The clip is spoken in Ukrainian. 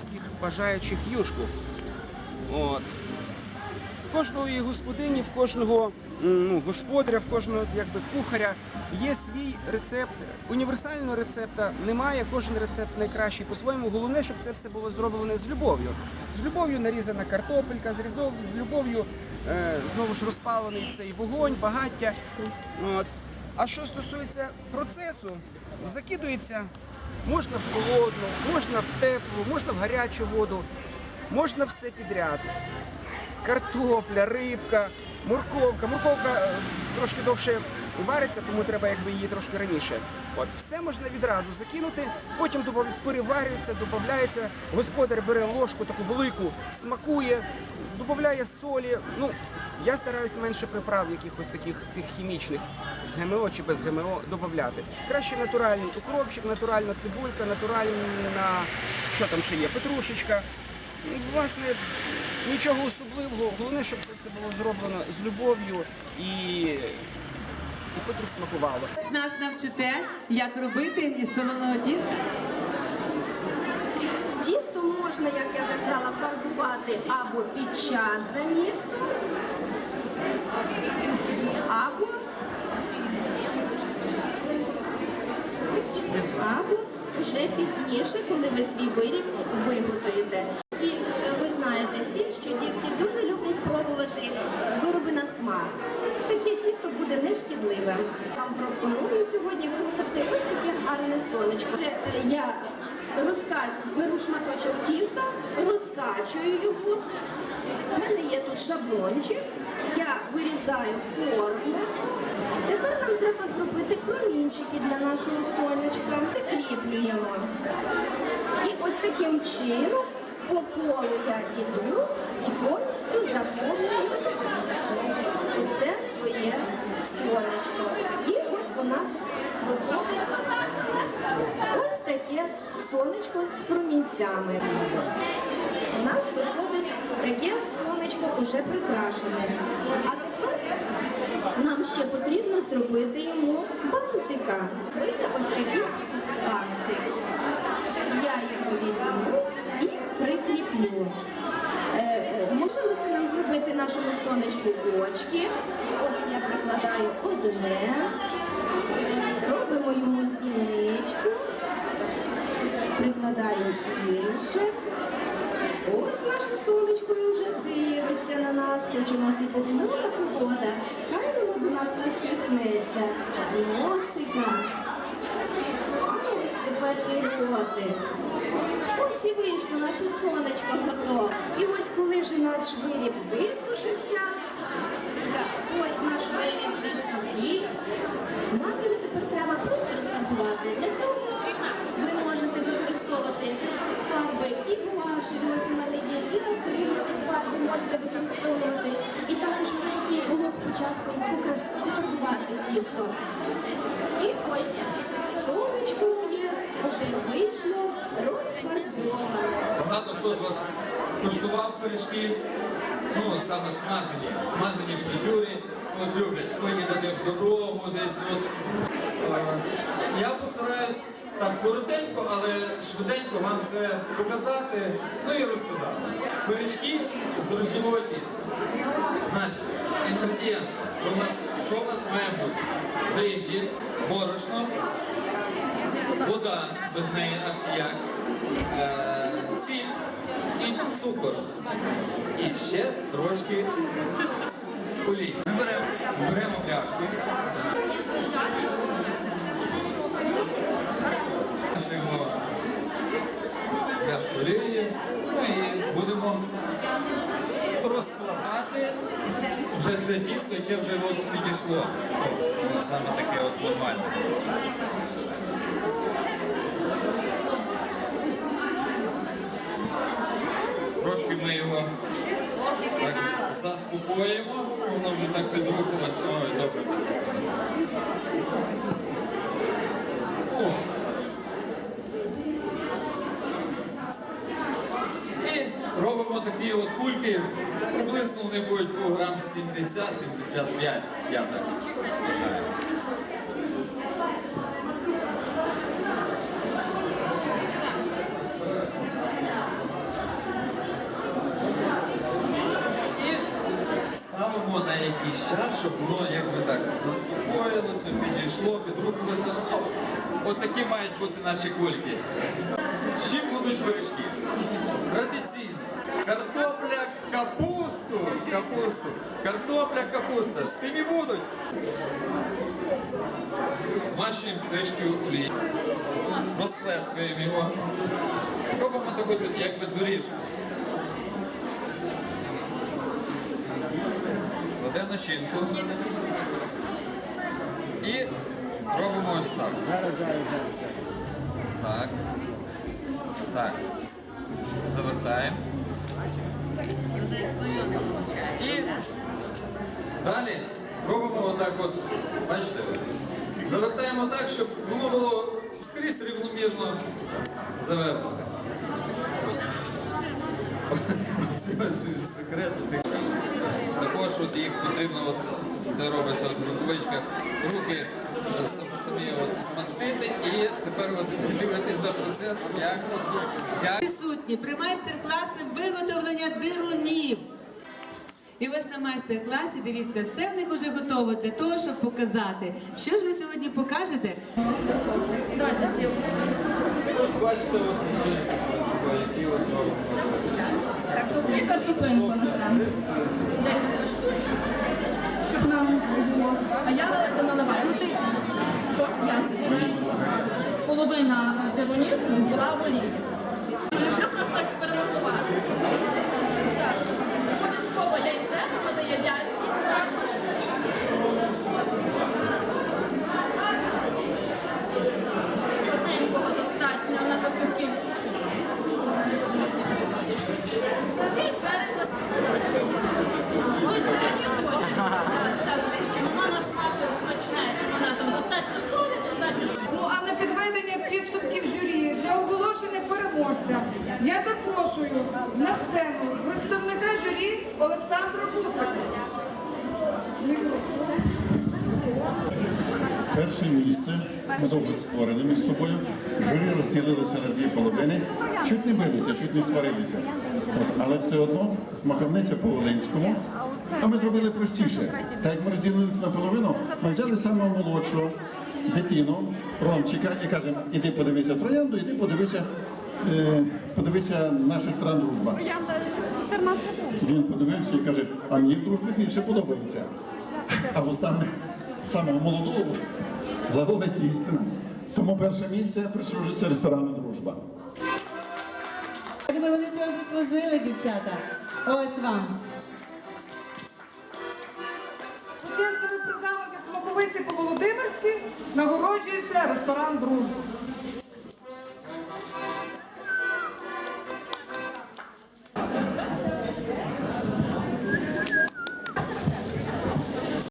всіх бажаючих юшку. От. В кожної господині, в кожного ну, господаря, в кожного якби, кухаря є свій рецепт. Універсального рецепта немає, кожен рецепт найкращий по-своєму. Головне, щоб це все було зроблено з любов'ю. З любов'ю нарізана картопелька, з любов'ю е, знову ж розпалений цей вогонь, багаття. От. А що стосується процесу, закидується можна в холодну, можна в теплу, можна в гарячу воду, можна все підряд. Картопля, рибка, морковка. Морковка е, трошки довше вариться, тому треба якби її трошки раніше. От все можна відразу закинути, потім переварюється, додається. Господар бере ложку таку велику, смакує, додає солі. Ну, я стараюся менше приправ якихось таких тих хімічних з ГМО чи без ГМО додати. Краще натуральний укропчик, натуральна цибулька, натуральна, що там ще є, петрушечка. Ну, Власне, нічого особливого. Головне, щоб це все було зроблено з любов'ю і, і потім смакувало. Нас навчите, як робити із солоного тіста. Можна, як я казала, фарбувати або під час замісу, або, або вже пізніше, коли ви свій виріб виготуєте. І е, ви знаєте всі, що дітки дуже люблять пробувати вироби на смак. Таке тісто буде нешкідливим. Вам пропоную сьогодні виготовити ось таке гарне сонечко. Е, Я розкачую його. У мене є тут шаблончик. Я вирізаю форму. Тепер нам треба зробити промінчики для нашого сонечка. Прикріплюємо. І ось таким чином по колу я іду і повністю заповнюю усе своє сонечко. І ось у нас виходить ось таке сонечко з промінцями. У нас виходить таке уже прикрашене. А тепер нам ще потрібно зробити йому бантика. Вийде ось такий бантик. Я його візьму і прикріплю. Е, е, нам зробити нашому сонечку очки. Ось я прикладаю одне, робимо йому зіничку, прикладаю інше. Сонечко вже дивиться на нас, хоч у нас і погодна погода. Хай воно до нас посміхнеться. Носика. Ось тепер і роти. Ось і вийшло наше сонечко готове. І ось коли вже наш виріб висушився, ось наш виріб вже сухий, нам його тепер треба просто розфарбувати. Для цього ви можете використовувати фарби і у мене є, і акрилові фарби можете використовувати. І також можете було спочатку покрас- пофарбувати тісто. І ось сонечко вже вийшло розфарбоване. Багато хто з вас куштував пиріжки, ну саме смажені, смажені фритюри, от люблять, хто їде в дорогу, десь от. Я постараюсь так коротенько, але швиденько вам це показати, ну і розказати. Пиріжки з дрожжевого тіста. Значить, інгредієнт, що в нас, що в нас має бути? Дріжджі, борошно, вода, без неї аж ніяк, е, сіль і цукор. І ще трошки олії. Ми беремо, беремо пляшку. Вже це тісто, яке вже от підійшло. О, Саме таке от нормальне. Трошки ми його так заспокоїмо, воно вже так підрухалось. Ой, добре. О. І от кульки. Приблизно вони будуть по грам 70-75, я так вважаю. Ставимо на якийсь час, щоб воно якби так заспокоїлося, підійшло, підрухалося. Ну, от такі мають бути наші кульки. З чим будуть пиріжки? Традиційно. Картопля, капусту, капусту, картопля, капуста. З тим і будуть. Змащуємо трішки олії. Розплескуємо його. Робимо таку якби доріжку. Кладемо начинку. І робимо ось так. Так. Так. Завертаємо. І далі робимо отак от, бачите, завертаємо так, щоб воно було скрізь рівномірно завернуте. Ось. Це секрет. Також от їх потрібно, от, це робиться в рукавичках, руки самі от змастити і тепер от дивитися за процесом, як, як Присутні при майстер-класі виготовлення дирунів. І ось на майстер-класі, дивіться, все в них вже готово для того, щоб показати. Що ж ви сьогодні покажете? Бачите, які картоплинку штучок, щоб нам було. А я наливаю. Що я. Половина дивонів була в олії. Люблю просто експериментувати. Так. Обов'язково яйце, воно дає в'язкість також. Одненького достатньо на таку кількість. Сіль перець засмажити. Ось такі хочуть. Чи воно на смаку смачне, чи вона там достатньо солі, достатньо. Ну а на підведення підсумків журі для оголошення переможця я запрошую на сцену представника журі Олександра Куцика. Перше місце ми довго спорили між собою. Журі розділилося на дві половини. Чуть не билися, чуть не сварилися. Але все одно смаковниця по Волинському. А ми зробили простіше. Так як ми розділилися на половину, ми взяли самого молодшого дитину, Ромчика, і кажемо, іди подивися троянду, іди подивися, е, подивися наша стран дружба. Він подивився і каже, а мені в дружбі більше подобається. А в останнє самого молодого глаголить істина. Тому перше місце присуджується ресторану Дружба. Я думаю, вони цього заслужили, дівчата. Ось вам. Смаковиці по Володимирській нагороджується ресторан Дружба.